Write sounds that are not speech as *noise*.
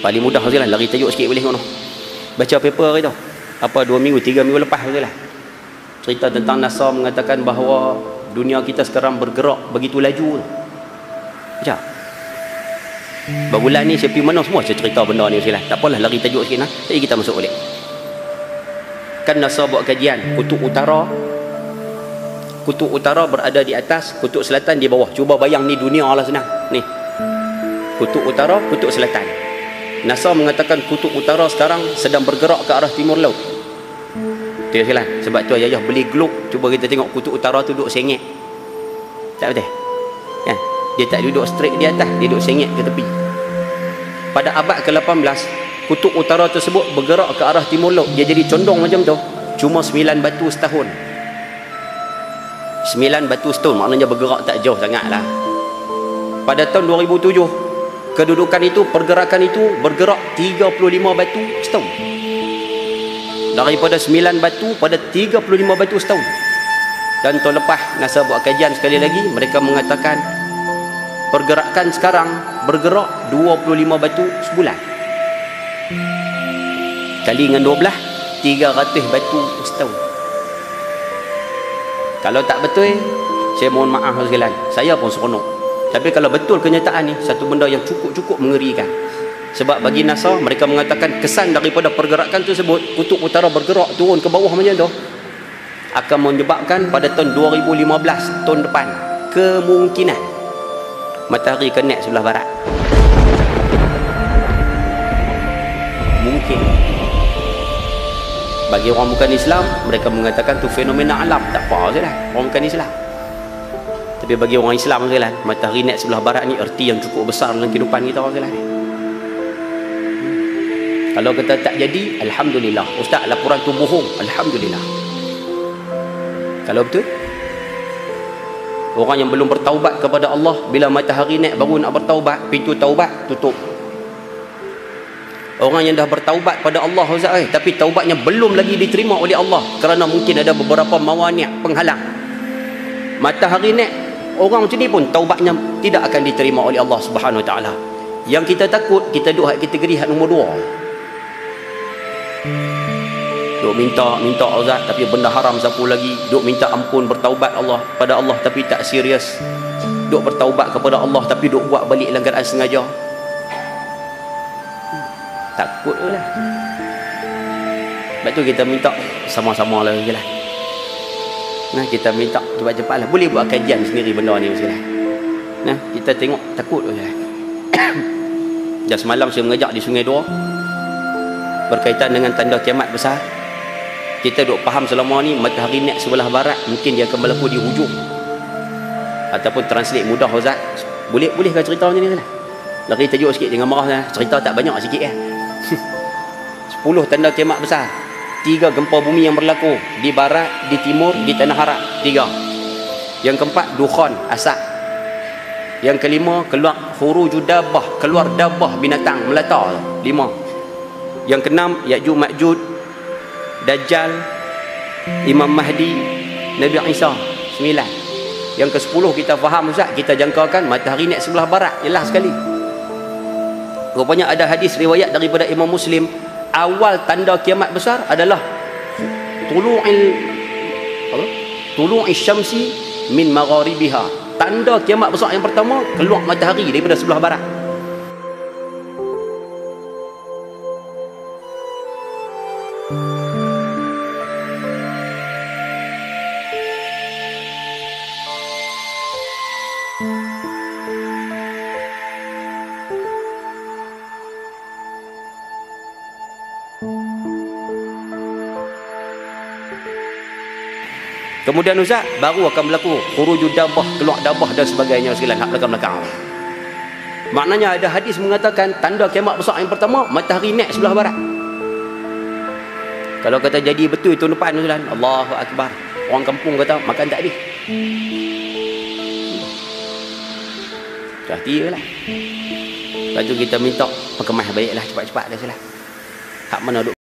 paling mudah je lah lari tajuk sikit boleh kono baca paper hari tu apa dua minggu tiga minggu lepas je lah cerita tentang NASA mengatakan bahawa dunia kita sekarang bergerak begitu laju baca Berbulan ni pergi mana semua saya cerita benda ni silah. Tak apalah lari tajuk sikit nah. Jadi kita masuk balik. Kan NASA buat kajian kutub utara kutub utara berada di atas, kutub selatan di bawah. Cuba bayang ni dunia lah senang. Ni. Kutub utara, kutub selatan. NASA mengatakan kutub utara sekarang sedang bergerak ke arah timur laut. Tu silah. Sebab tu ayah beli globe, cuba kita tengok kutub utara tu duduk sengit. Tak betul? Ya. Dia tak duduk straight di atas, dia duduk sengit ke tepi. Pada abad ke-18, kutub utara tersebut bergerak ke arah timur laut. Dia jadi condong macam tu. Cuma 9 batu setahun. 9 batu setahun maknanya bergerak tak jauh sangatlah. Pada tahun 2007, kedudukan itu, pergerakan itu bergerak 35 batu setahun. Daripada 9 batu pada 35 batu setahun. Dan tahun lepas NASA buat kajian sekali lagi, mereka mengatakan pergerakan sekarang bergerak 25 batu sebulan kali dengan 12 300 batu setahun kalau tak betul saya mohon maaf sekalian saya pun seronok tapi kalau betul kenyataan ni satu benda yang cukup-cukup mengerikan. Sebab bagi NASA mereka mengatakan kesan daripada pergerakan tersebut kutub utara bergerak turun ke bawah macam tu akan menyebabkan pada tahun 2015 tahun depan kemungkinan matahari kenek sebelah barat. Mungkin. Bagi orang bukan Islam mereka mengatakan tu fenomena alam. Tak apa je lah orang bukan Islam tapi bagi orang Islam je lah matahari naik sebelah barat ni erti yang cukup besar dalam kehidupan kita je lah kalau kita tak jadi Alhamdulillah. Ustaz laporan tu bohong. Alhamdulillah. Kalau betul? Orang yang belum bertaubat kepada Allah bila matahari naik baru nak bertaubat pintu taubat tutup. Orang yang dah bertaubat pada Allah Ustaz eh, tapi taubatnya belum lagi diterima oleh Allah kerana mungkin ada beberapa mawani' penghalang. Matahari naik, orang macam ni pun taubatnya tidak akan diterima oleh Allah Subhanahu Taala. Yang kita takut kita duduk kategori hak nombor dua. Duk minta minta Ustaz tapi benda haram sapu lagi, duk minta ampun bertaubat Allah pada Allah tapi tak serius. Duk bertaubat kepada Allah tapi duk buat balik langgaran sengaja takut lah sebab tu kita minta sama-sama je lah nah kita minta cepat-cepat lah boleh buat kajian sendiri benda ni lah nah kita tengok takut je lah dan semalam saya mengajak di sungai dua. Berkaitan dengan tanda kiamat besar. Kita duk faham selama ni matahari naik sebelah barat mungkin dia akan berlaku di hujung. Ataupun translate mudah Ustaz. Boleh bolehkah cerita macam ni lah lagi tajuk sikit jangan marah cerita tak banyak sikit ya. *laughs* 10 tanda kiamat besar tiga gempa bumi yang berlaku. Di barat, di timur, di tanah harap tiga. Yang keempat dukhan, asap. Yang kelima keluar huruju dabah keluar dabah binatang melata. Lima. Yang keenam Ya'juj Ma'juj Dajjal Imam Mahdi Nabi Isa. Sembilan. Yang ke sepuluh kita faham Ustaz kita jangkakan matahari naik sebelah barat. Jelas sekali. Rupanya ada hadis riwayat daripada Imam Muslim awal tanda kiamat besar adalah tulu'il apa? Tulu'i syamsi min magharibiha. Tanda kiamat besar yang pertama keluar matahari daripada sebelah barat Kemudian Ustaz baru akan berlaku khurujud dabah, keluar dabah dan sebagainya sekalian hak belakang-belakang. Maknanya ada hadis mengatakan tanda kiamat besar yang pertama matahari naik sebelah barat. Kalau kata jadi betul itu depan Ustaz, Allahu akbar. Orang kampung kata makan tak habis. Hati lah. Lepas tu kita minta perkemas baiklah cepat-cepat dah sila. Hak mana duk